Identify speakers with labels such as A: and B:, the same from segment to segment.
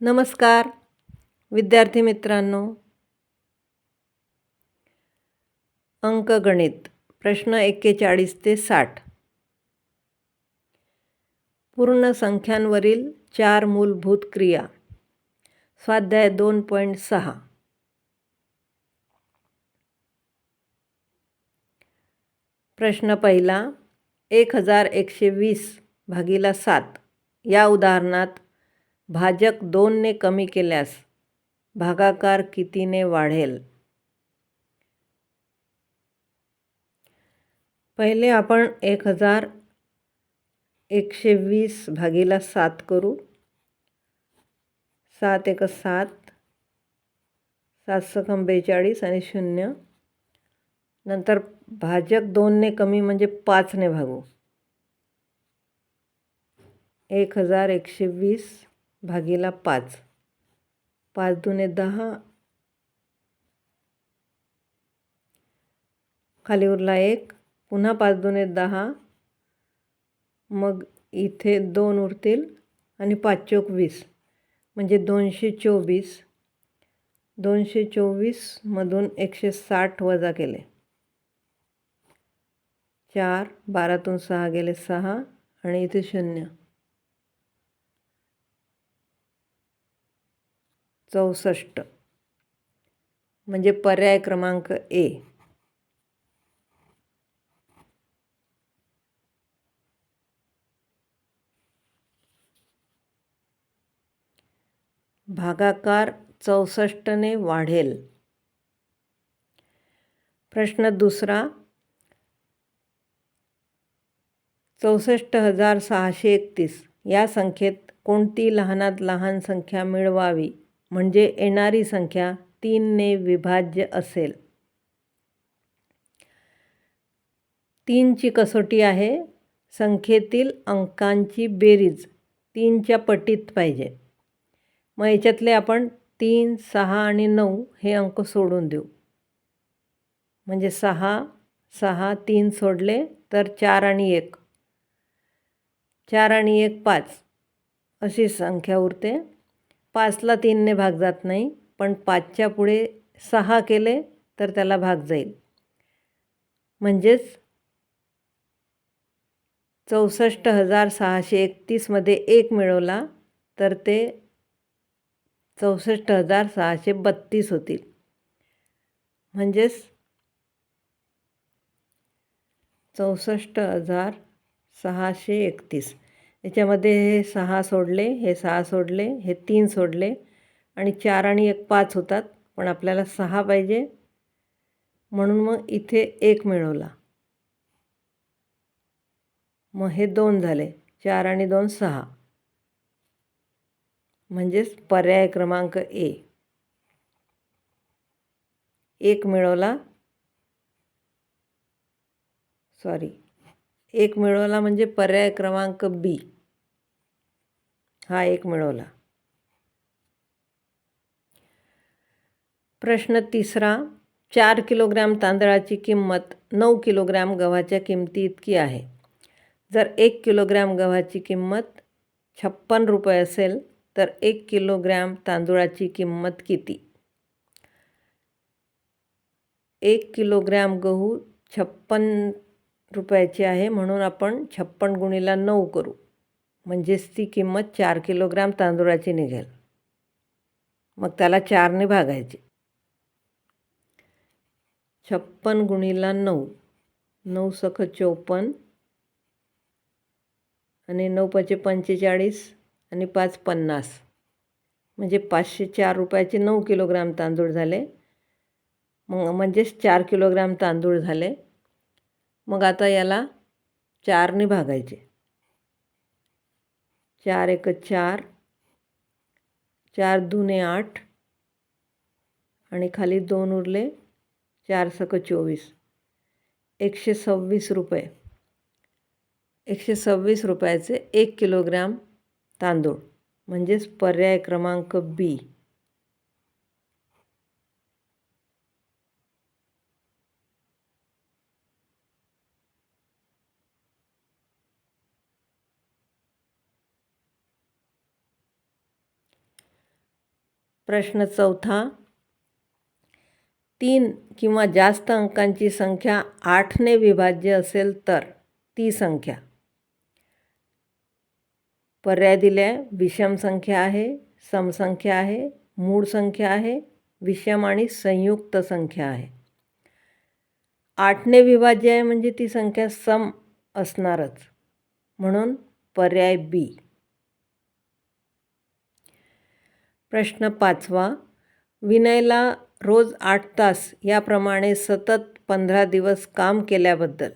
A: नमस्कार विद्यार्थी मित्रांनो. अंकगणित प्रश्न एक्केचाळीस ते साठ. पूर्ण संख्यांवरील चार मूलभूत क्रिया. स्वाध्याय दोन पॉईंट सहा. प्रश्न पहिला एक हजार एकशे वीस भागीला सात. या उदाहरणात भाजक दोनने कमी केल्यास भागाकार कितीने वाढेल? पहिले आपण एक हजार एकशे वीस भागीला सात करू. सात एक सात सात सकम बेचाळीस आणि शून्य. नंतर भाजक दोनने कमी म्हणजे पाचने भागू. एक हजार एकशे वीस. भागीला पाच. पाच दुने दहा. खाली उरला एक. पुन्हा पाच दुने दहा. मग इथे दोन उरतील आणि पाच चोक वीस. म्हणजे दोनशे चोवीस. दोनशे चोवीसमधून एकशे साठ वजा केले. चार. बारातून सहा गेले सहा आणि इथे शून्य. चौसष्ट. म्हणजे पर्याय क्रमांक ए. भागाकार चौसष्टने वाढेल. प्रश्न दुसरा. चौसष्ट हजार सहाशे एकतीस. या संख्येत कोणती लहानात लहान संख्या मिळवावी? म्हणजे येणारी संख्या तीनने विभाज्य असेल. तीनची कसोटी आहे. संख्येतील अंकांची बेरीज तीनच्या पटीत पाहिजे. मग याच्यातले आपण तीन सहा आणि नऊ हे अंक सोडून देऊ. म्हणजे सहा सहा तीन सोडले तर चार आणि एक. चार आणि एक पाच. अशी संख्या उरते. पाचला तीनने भाग जात नाही पण पाचच्या पुढे सहा केले तर त्याला भाग जाईल. म्हणजेच चौसष्ट हजार सहाशे एकतीसमध्ये एक मिळवला तर ते चौसष्ट हजार सहाशे बत्तीस होतील. म्हणजेच चौसष्ट हजार सहाशे एकतीस. याच्यामध्ये हे सहा सोडले हे सहा सोडले हे तीन सोडले आणि चार आणि एक पाच होतात पण आपल्याला सहा पाहिजे. म्हणून मग इथे एक मिळवला. मग हे दोन झाले चार आणि दोन सहा. म्हणजेच पर्याय क्रमांक ए. एक मिळवला. सॉरी एक मिळवला म्हणजे पर्याय क्रमांक बी. हा एक मिळवला. प्रश्न तिसरा चार किलोग्रॅम तांदळाची किंमत नऊ किलोग्रॅम गव्हाच्या किमती इतकी आहे. जर एक किलोग्रॅम गव्हाची किंमत छप्पन रुपये असेल तर एक किलोग्रॅम तांदूळाची किंमत किती? एक किलोग्रॅम गहू छप्पन रुपयाची आहे म्हणून आपण छप्पन गुणीला नऊ करू. म्हणजेच ती किंमत चार किलोग्रॅम तांदूळाची निघेल. मग त्याला चारने भागायची. छप्पन गुणीला नऊ. नऊ सख चौपन्न. आणि नऊ पाचशे पंचेचाळीस आणि पाच पन्नास. म्हणजे पाचशे चार रुपयाचे नऊ किलोग्राम तांदूळ झाले. मग म्हणजेच चार किलोग्राम तांदूळ झाले. मग आता याला चारने भागायचे. चार एक चार चार दुने आठ आणि खाली दोन उरले चार सक चोवीस. एकशे सव्वीस रुपये. एकशे सव्वीस रुपयाचे एक किलोग्रॅम तांदूळ म्हणजेच पर्याय क्रमांक बी. प्रश्न चौथा. तीन किंवा जास्त अंकांची संख्या आठने विभाज्य असेल तर ती संख्या. पर्याय दिले विषम संख्या आहे समसंख्या आहे मूळ संख्या आहे विषम आणि संयुक्त संख्या आहे. आठने विभाज्य आहे म्हणजे ती संख्या सम असणारच. म्हणून पर्याय बी. प्रश्न पाचवा. विनयला रोज आठ तास याप्रमाणे सतत पंधरा दिवस काम केल्याबद्दल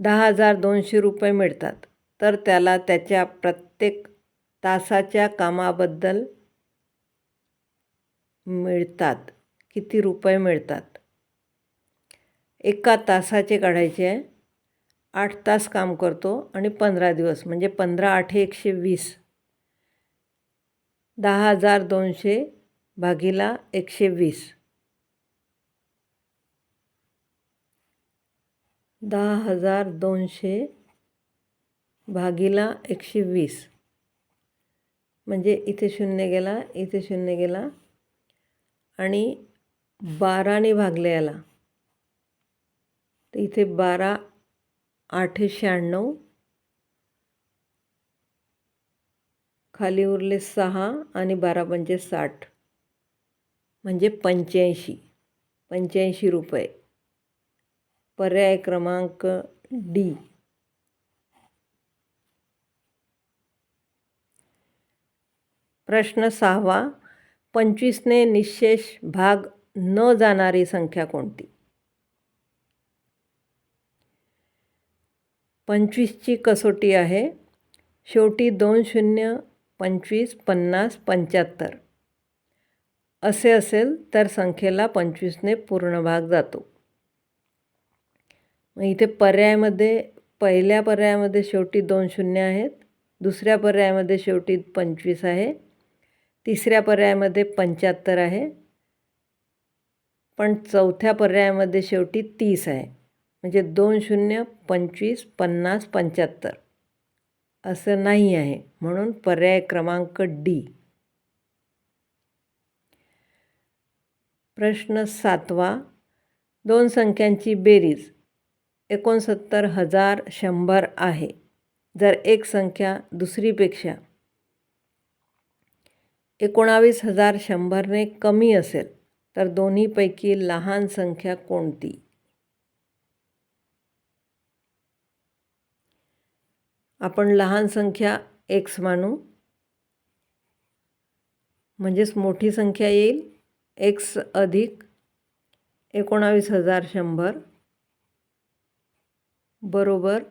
A: दहा हजार दोनशे रुपये मिळतात. तर त्याला त्याच्या प्रत्येक तासाच्या कामाबद्दल मिळतात. किती रुपये मिळतात? एका तासाचे काढायचे आहे. आठ तास काम करतो आणि पंधरा दिवस म्हणजे पंधरा आठे एकशे वीस. दहा हजार दोनशे भागीला एकशे वीस. दहा हजार दोनशे भागीला एकशे वीस. म्हणजे इथे शून्य गेला इथे शून्य गेला आणि बाराने भागले याला. तर इथे बारा आठशे शहाण्णव खाली उरले सहा आणि बारा पंचे साठ. म्हणजे पंच्याऐंशी. पंच्याऐंशी रुपये. पर्याय क्रमांक डी. प्रश्न सहावा. पंचवीसने निशेष भाग न जाणारी संख्या कोणती? पंचवीसची कसोटी आहे. शेवटी दोन शून्य पंचवीस पन्नास पंच्याहत्तर. असे असेल तर संख्येला पंचवीसने पूर्ण भाग जातो. मग इथे पर्यायामध्ये पहिल्या पर्यायामध्ये शेवटी दोन शून्य आहेत दुसऱ्या पर्यायामध्ये शेवटी पंचवीस आहे तिसऱ्या पर्यायामध्ये पंच्याहत्तर आहे पण चौथ्या पर्यायामध्ये शेवटी तीस आहे. म्हणजे दोन शून्य पंचवीस पन्नास पंच्याहत्तर. असं नाही आहे. म्हणून पर्याय क्रमांक डी. प्रश्न सातवा. दोन संख्यांची बेरीज. एकोणसत्तर हजार शंभर आहे. जर एक संख्या दुसरीपेक्षा एकोणावीस हजार शंभरने कमी असेल तर दोन्हीपैकी लहान संख्या कोणती? आपण लहान संख्या एक्स मानू. म्हणजेच मोठी संख्या येईल. एक्स अधिक एकोणावीस हजार शंभर बरोबर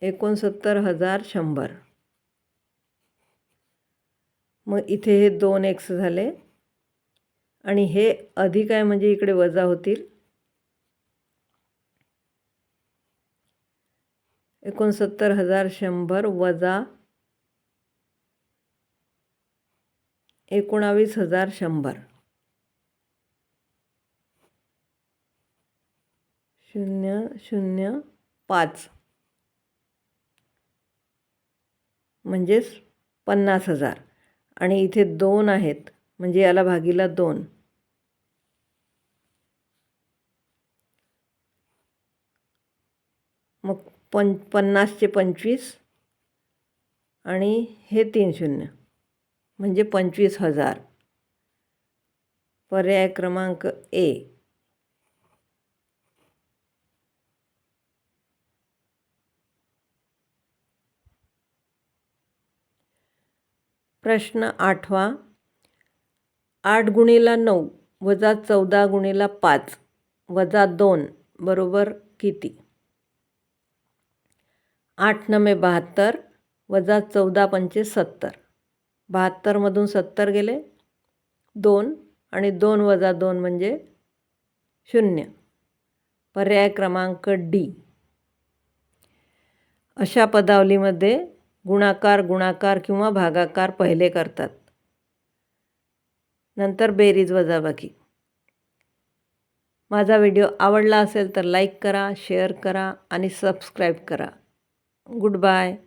A: एकोणसत्तर हजार शंभर. मग इथे हे दोन एक्स झाले. आणि हे अधिक आहे म्हणजे इकडे वजा होतील. एकोणसत्तर हजार शंभर वजा एकोणावीस हजार शंभर. शून्य शून्य पाच. म्हणजेच पन्नास हजार. आणि इथे दोन आहेत. म्हणजे याला भागीला दोन मग पं पन्नासचे पंचवीस आणि हे तीन शून्य म्हणजे पंचवीस हजार. पर्याय क्रमांक ए. प्रश्न आठवा आठ गुणीला नऊ वजा चौदा गुणीला पाच वजा दोन बरोबर किती? आठ नमे बहात्तर वजा चौदा पंचे सत्तर. बहात्तरमधून सत्तर गेले दोन आणि दोन वजा दोन म्हणजे शून्य. पर्याय क्रमांक डी. अशा पदावलीमध्ये गुणाकार गुणाकार किंवा भागाकार पहिले करतात. नंतर बेरीज वजाबाकी. माझा व्हिडिओ आवडला असेल तर लाईक करा शेअर करा आणि सबस्क्राईब करा. goodbye.